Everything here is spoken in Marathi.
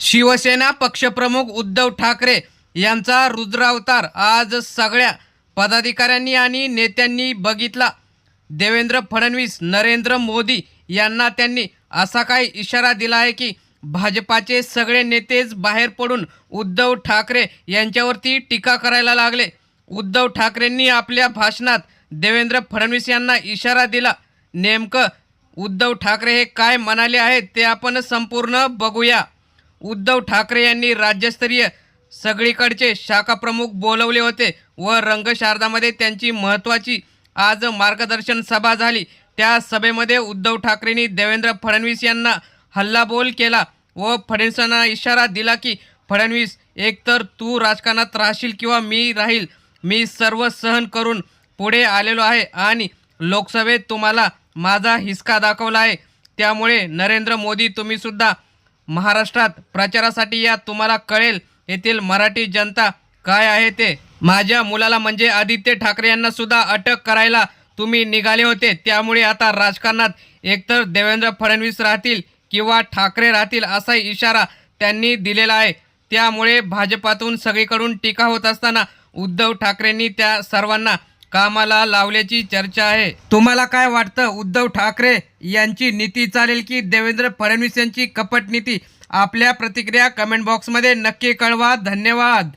शिवसेना पक्षप्रमुख उद्धव ठाकरे यांचा रुद्रावतार आज सगळ्या पदाधिकाऱ्यांनी आणि नेत्यांनी बघितला. देवेंद्र फडणवीस नरेंद्र मोदी यांना त्यांनी असा काही इशारा दिला आहे की भाजपाचे सगळे नेतेच बाहेर पडून उद्धव ठाकरे यांच्यावरती टीका करायला लागले. उद्धव ठाकरेंनी आपल्या भाषणात देवेंद्र फडणवीस यांना इशारा दिला. नेमकं उद्धव ठाकरे हे काय म्हणाले आहेत ते आपण संपूर्ण बघूया. उद्धव ठाकरे यांनी राज्यस्तरीय सगळीकडचे शाखा प्रमुख बोलवले होते व रंगशारदामध्ये त्यांची महत्त्वाची आज मार्गदर्शन सभा झाली. त्या सभेमध्ये उद्धव ठाकरेंनी देवेंद्र फडणवीस यांना हल्लाबोल केला व फडणवीसांना इशारा दिला की फडणवीस एकतर तू राजकारणात राहशील किंवा मी राहील. मी सर्व सहन करून पुढे आलेलो आहे आणि लोकसभेत तुम्हाला माझा हिसका दाखवला आहे. त्यामुळे नरेंद्र मोदी तुम्हीसुद्धा महाराष्ट्रात प्रचारासाठी या तुम्हाला कळेल येथील मराठी जनता काय आहे ते. माझ्या मुलाला म्हणजे आदित्य ठाकरे यांना सुद्धा अटक करायला तुम्ही निघाले होते. त्यामुळे आता राजकारणात एकतर देवेंद्र फडणवीस राहतील किंवा ठाकरे राहतील असा इशारा त्यांनी दिलेला आहे. त्यामुळे भाजपातून सगळीकडून टीका होत असताना उद्धव ठाकरेंनी त्या सर्वांना कामाला लावल्याची चर्चा आहे. तुम्हाला काय वाटतं? उद्धव ठाकरे यांची नीती चालेल की देवेंद्र फडणवीस यांची कपट नीती आपल्या प्रतिक्रिया कमेंट बॉक्समध्ये नक्की कळवा. धन्यवाद.